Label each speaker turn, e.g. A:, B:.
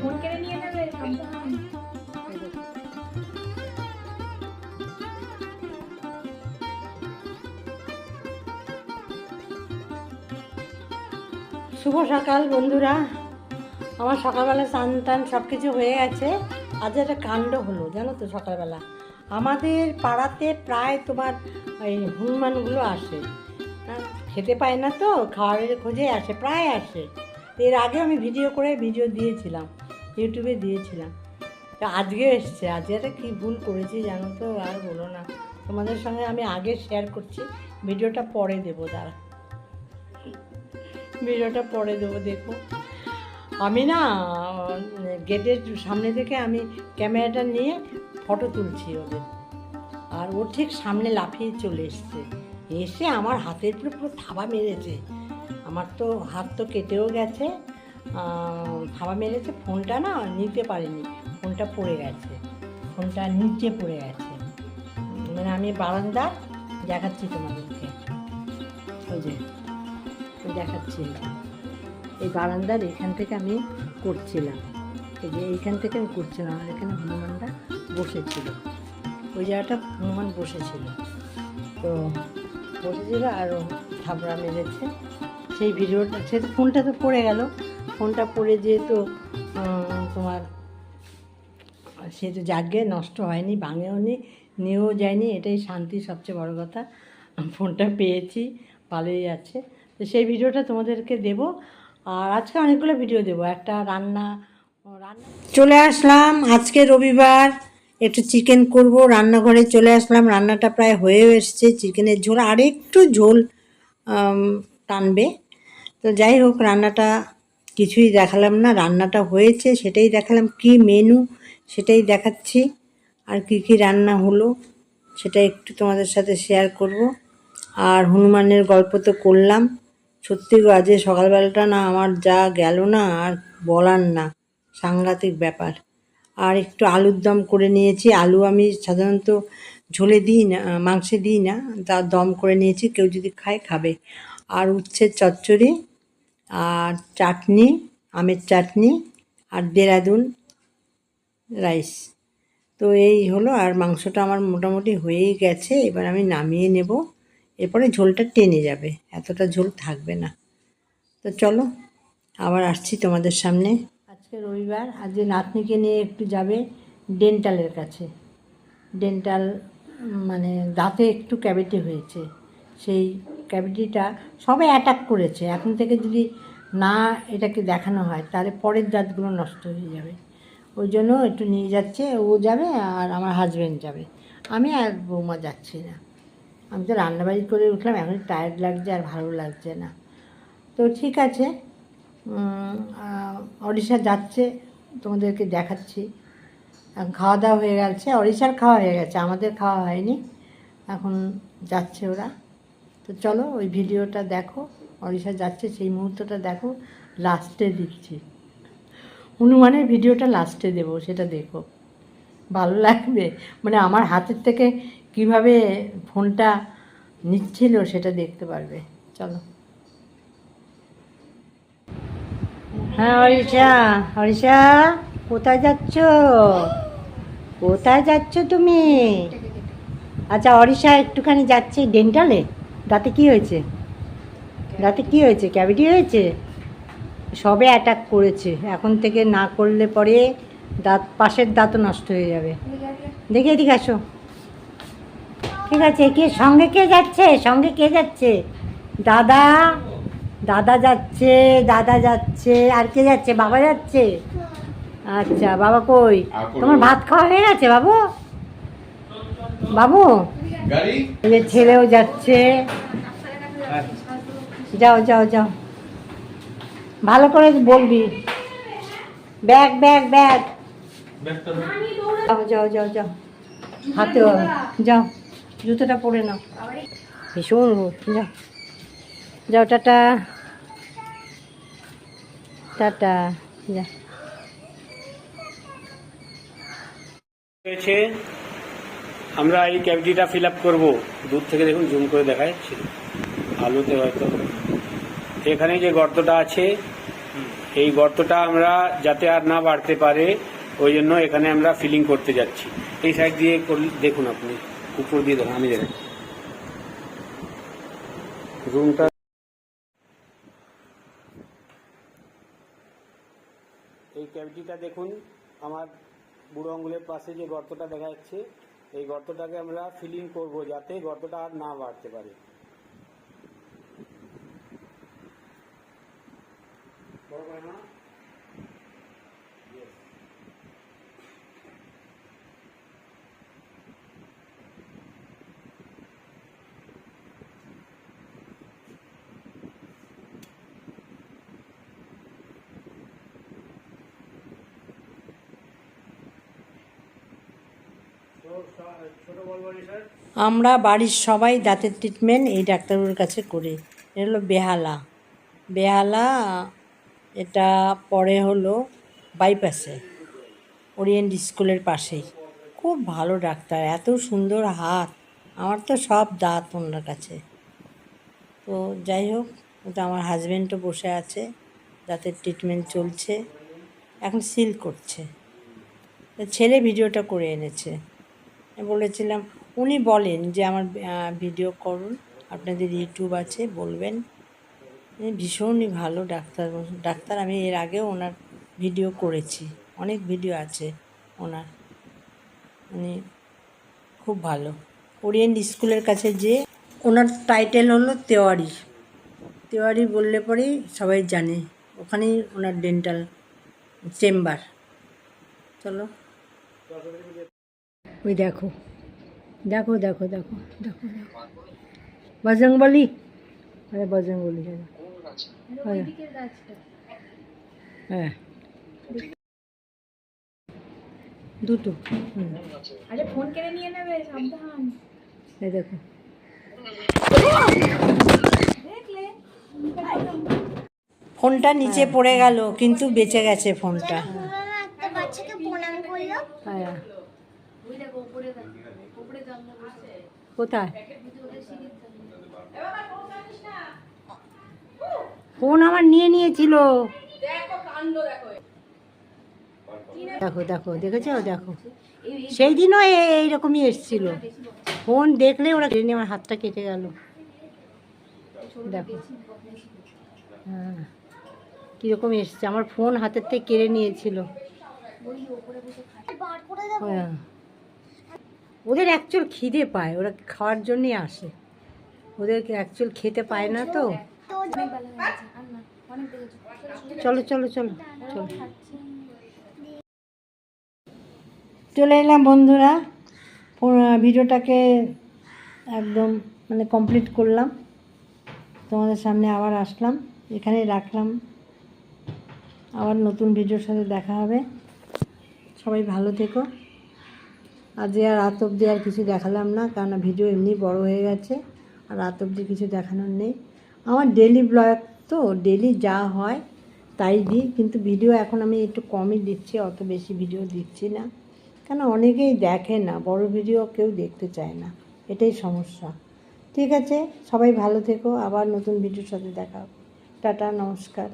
A: Phone কেড়ে নিয়ে নেবে
B: শুভ সকাল বন্ধুরা। আমার সকালবেলা স্নান টান সব কিছু হয়ে গেছে। আজ একটা কাণ্ড হলো, জানো তো সকালবেলা। আমাদের পাড়াতে প্রায় তোমার এই হনুমানগুলো আসে। খেতে পায় না তো খাবারের খোঁজে আসে, প্রায় আসে। এর আগে আমি ভিডিও করে ভিডিও দিয়েছিলাম ইউটিউবে দিয়েছিলাম। তো আজকে এসছে, আজকে কী ভুল করেছি জানো তো, আর বলো না। তোমাদের সঙ্গে আমি আগে শেয়ার করছি ভিডিওটা পরে দেবো, দাঁড়া। ভিডিওটা পরে দেবো, দেখো। আমি না, গেটের সামনে থেকে আমি ক্যামেরাটা নিয়ে ফটো তুলছি ওদের। আর ও ঠিক সামনে লাফিয়ে চলে এসছে। এসে আমার হাতের উপরে পুরো থাবা মেরেছে। আমার তো হাত তো কেটেও গেছে। থাবা মেরেছে ফোনটা না নিতে পারিনি। ফোনটা পড়ে গেছে। ফোনটা নিচে পড়ে গেছে। মানে আমি বারান্দা দেখাচ্ছি তোমাদেরকে। ওই যে দেখাচ্ছি এই বারান্দার এখান থেকে আমি করছিলাম। এই যে এইখান থেকে আমি করছিলাম। আর এখানে হনুমানটা বসেছিল। ওই জায়গাটা হনুমান বসেছিল। তো বসেছিল আর থাবড়া মেরেছে। সেই ভিডিওটা, সে তো ফোনটা তো পড়ে গেল। ফোনটা পড়ে যেহেতু তোমার, সে তো জাগে নষ্ট হয়নি, ভাঙেও নি, নিয়েও যায়নি, এটাই শান্তি সবচেয়ে বড় কথা। ফোনটা পেয়েছি, ভালোই আছে। তো সেই ভিডিওটা তোমাদেরকে দেব, আর আজকে অনেকগুলো ভিডিও দেব। একটা রান্না রান্না চলে আসলাম, আজকে রবিবার, একটু চিকেন করব, রান্নাঘরে চলে আসলাম, রান্নাটা প্রায় হয়েও এসছে, চিকেনের ঝোল আর একটু ঝোল টানবে। তো যাই হোক, রান্নাটা কিছুই দেখালাম না, রান্নাটা হয়েছে, সেটাই দেখালাম। কি মেনু সেটাই দেখাচ্ছি। আর কি কি রান্না হলো, সেটা একটু তোমাদের সাথে শেয়ার করব। আর হনুমানের গল্প তো করলাম। সত্যি আজকে সকালবেলাটা না আমার যা গেল না, আর বলার না, সাংঘাতিক ব্যাপার। আর একটু আলুর দম করে নিয়েছি। আলু আমি সাধারণত ঝোলে দিই না, মাংসে দিই না, তা দম করে নিয়েছি, কেউ যদি খায়, খাবে। আর উচ্ছের চচ্চড়ি আর চাটনি, আমের চাটনি আর দেরাদুন রাইস। তো এই হলো, আর মাংসটা আমার মোটামুটি হয়েই গেছে, এবার আমি নামিয়ে নেব। এরপরে ঝোলটা টেনে যাবে, এতটা ঝোল থাকবে না। তো চলো, আবার আসছি তোমাদের সামনে। আজকে রবিবার, আজকে নাতনিকে নিয়ে একটু যাবে ডেন্টালের কাছে। ডেন্টাল মানে দাঁতে একটু ক্যাভিটি হয়েছে, সেই ক্যাভিটিটা সবে অ্যাটাক করেছে। এখন থেকে যদি না এটাকে দেখানো হয়, তাহলে পরের দাঁতগুলো নষ্ট হয়ে যাবে। ওই জন্য একটু নিয়ে যাচ্ছে, ও যাবে আর আমার হাজব্যান্ড যাবে। আমি আর বৌমা যাচ্ছি না। আমি তো রান্নাবাড়ি করে উঠলাম এখন টায়ার্ড লাগছে আর ভালো লাগছে না। তো ঠিক আছে ওড়িশা যাচ্ছে, তোমাদেরকে দেখাচ্ছি। খাওয়া দাওয়া হয়ে গেছে ওড়িশার খাওয়া হয়ে গেছে, আমাদের খাওয়া হয়নি। এখন যাচ্ছে ওরা। তো চলো ওই ভিডিওটা দেখো ওড়িশা যাচ্ছে সেই মুহূর্তটা দেখো, লাস্টে দিচ্ছি। হনুমানের ভিডিওটা লাস্টে দেবো, সেটা দেখো। ভালো লাগবে? মানে আমার হাতের থেকে কীভাবে ফোনটা নিচ্ছিল সেটা দেখতে পারবে। চলো। হ্যাঁ হরিষা হরিষা কোথায় যাচ্ছ? কোথায় যাচ্ছ তুমি? আচ্ছা অরিষা একটুখানি যাচ্ছে ডেন্টালে? দাঁতে কি হয়েছে? দাঁতে কি হয়েছে? ক্যাভিটি হয়েছে? সবে অ্যাটাক করেছে। এখন থেকে না করলে পরে দাঁত পাশের দাঁতও নষ্ট হয়ে যাবে। দেখে এদিকে আসো। ঠিক আছে কে সঙ্গে কে যাচ্ছে? সঙ্গে কে যাচ্ছে? দাদা দাদা যাচ্ছে দাদা যাচ্ছে আর কে যাচ্ছে? বাবা যাচ্ছে? আচ্ছা বাবা কই? তোমার ভাত খাওয়া হয়ে গেছে বাবু? বাবু?
C: গাড়ি?
B: ছেলেও যাচ্ছে। যাও যাও যাও। ভালো করে বলবি। Bag bag bag. যাও যাও যাও যাও। হাতে যাও জুতোটা পরে নাও। ভীষণ রোদ। যাও। যাও টাটা। টাটা। যা
D: আমরা এই ক্যাভিটিটা ফিল আপ করব। দূর থেকে দেখুন, জুম করে দেখাচ্ছি আলুতে হয়তো। এখানে যে গর্তটা আছে, এই গর্তটা আমরা যাতে আর না বাড়তে পারে, ওই জন্য এখানে আমরা ফিলিং করতে যাচ্ছি। এই সাইড দিয়ে দেখুন আপনি। উপর দিয়ে দেখুন, আমি দেখাচ্ছি রুমটা এই ক্যাভিটিটা দেখুন, আমার বুড়ো আঙ্গুলের পাশে যে গর্তটা দেখা যাচ্ছে এই গর্তটাকে আমরা ফিলিং করব যাতে গর্তটা আর না বাড়তে পারে বড় করে না? Yes. So, স- ছোট বলব স্যার
B: আমরা বাড়ির সবাই দাঁতের ট্রিটমেন্ট এই ডাক্তারবাবুর কাছে করি। এটা হলো বেহালা। বেহালা, এটা পরে হলো বাইপাসে ওরিয়েন্ট স্কুলের পাশেই। খুব ভালো ডাক্তার, এত সুন্দর হাত। আমার তো সব দাঁত ওনার কাছে। তো যাই হোক ওটা আমার হাজব্যান্ডও বসে আছে, দাঁতের ট্রিটমেন্ট চলছে। এখন সিল করছে। ছেলে ভিডিওটা করে এনেছে। বলেছিলাম, উনি বলেন যে আমার ভিডিও করুন, আপনাদের ইউটিউব আছে, বলবেন। ভীষণই ভালো ডাক্তার ডাক্তার, আমি এর আগেও ওনার ভিডিও করেছি, অনেক ভিডিও আছে ওনার। উনি খুব ভালো। ওরিয়েন্ট স্কুলের কাছে যে ওনার টাইটেল হলো তেওয়ারি। তেওয়ারি বললে পরেই সবাই জানে, ওখানেই ওনার ডেন্টাল চেম্বার চলো। ওই দেখো। দেখো দেখো দেখো দেখো দেখো। বজরংবলী? আরে বজরংবলী হ্যাঁ। হ্যাঁ। হ্যাঁ। দুটো।
A: আরে ফোন কেড়ে নিয়ে নেবে সাবধান।
B: এই দেখো। ফোনটা নিচে পড়ে গেল কিন্তু বেঁচে গেছে ফোনটা।
C: একটা বাচ্চাকে প্রণাম করল
B: হ্যাঁ
A: ওই দেখো উপরে দেখ উপরে জানলা বসে
B: কোথায়। ফোন আমার নিয়ে নিয়েছিল। দেখো দেখো। দেখেছ? দেখো। সেই দিনও এ- এইরকমই এসছিল। ফোন দেখলে ওরা কেটে নিয়ে আমার হাতটা কেটে গেল। দেখো। হ্যাঁ। কীরকম এসছে? আমার ফোন হাতের থেকে কেড়ে নিয়েছিল। হ্যাঁ। ওদের অ্যাকচুয়াল খিদে পায়, ওরা খাওয়ার জন্যই আসে। ওদের অ্যাকচুয়াল খেতে পায় না তো। চলো চলো চলো চলো। চলে এলাম বন্ধুরা ভিডিওটাকে একদম মানে কমপ্লিট করলাম। তোমাদের সামনে আবার আসলাম এখানে রাখলাম। আবার নতুন ভিডিওর সাথে দেখা হবে। সবাই ভালো থেকো। আজ আর রাত অবধি আর কিছু দেখালাম না কারণ ভিডিও এমনি বড় হয়ে গেছে, আর রাত অবধি কিছু দেখানোর নেই। আমার ডেলি ব্লগ তো ডেলি যা হয় তাই দিই, কিন্তু ভিডিও এখন আমি একটু কমই দিচ্ছি, অত বেশি ভিডিও দিচ্ছি না। কেন অনেকেই দেখে না, বড় ভিডিও কেউ দেখতে চায় না, এটাই সমস্যা। ঠিক আছে, সবাই ভালো থেকো, আবার নতুন ভিডিওর সাথে দেখা টাটা, নমস্কার।